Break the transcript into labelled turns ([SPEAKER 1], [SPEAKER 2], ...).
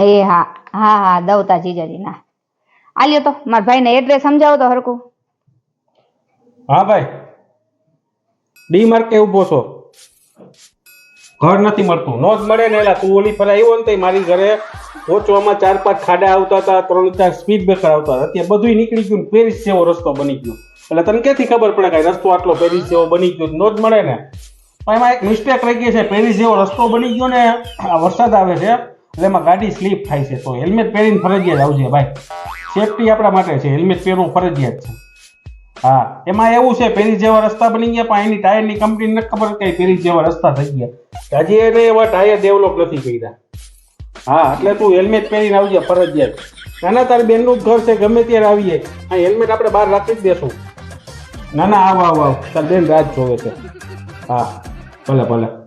[SPEAKER 1] એ હા હા હા, દવતા જીજાજી ના આલ્યો તો, મારા ભાઈને એડ્રેસ સમજાવો તો હરકું
[SPEAKER 2] હા, ભાઈ. ડી માર્કે ઊભો છો? ઘર નથી મળતું. નો જ મળે ને એલા, તું ઓલી ફરે આવ્યો ને તે મારી ઘરે પહોંચવામાં ચાર પાંચ ખાડા આવતા હતા, ત્રણ ચાર સ્પીડ બ્રેકર આવતા હતા. અત્યારે બધું નીકળી ગયું પેરિસ જેવો રસ્તો બની ગયો. એટલે તને ક્યાંથી ખબર પડે કાંઈ રસ્તો આટલો પેરિસ જેવો બની ગયો નો જ મળે ને. પણ એમાં એક મિસ્ટેક રહી ગઈ છે. પેરિસ જેવો રસ્તો બની ગયો ને, આ વરસાદ આવે છે. એટલે એમાં ગાડી સ્લીપ થાય છે. તો હેલ્મેટ પહેરીને ફરજિયાત આવજે ભાઈ. સેફટી આપણા માટે છે. હેલ્મેટ પહેરવું ફરજિયાત છે. હા, એમાં એવું છે પેરી જેવા રસ્તા બની ગયા, પણ એની ટાયરની કંપની નથી ખબર કે પેરી જેવા રસ્તા થઈ ગયા. હજી એને એવા ટાયર ડેવલપ નથી કર્યા. હા, એટલે તું હેલ્મેટ પહેરીને આવજે ફરજિયાત. નાના, તારી બેનનું જ ઘર છે, ગમે ત્યારે આવીએ. આ હેલ્મેટ આપણે બહાર રાખી જ દેશું. ના ના, આવો, આવ, આવો. તાર બેન રાત જોવે છે. હા, ભલે ભલે.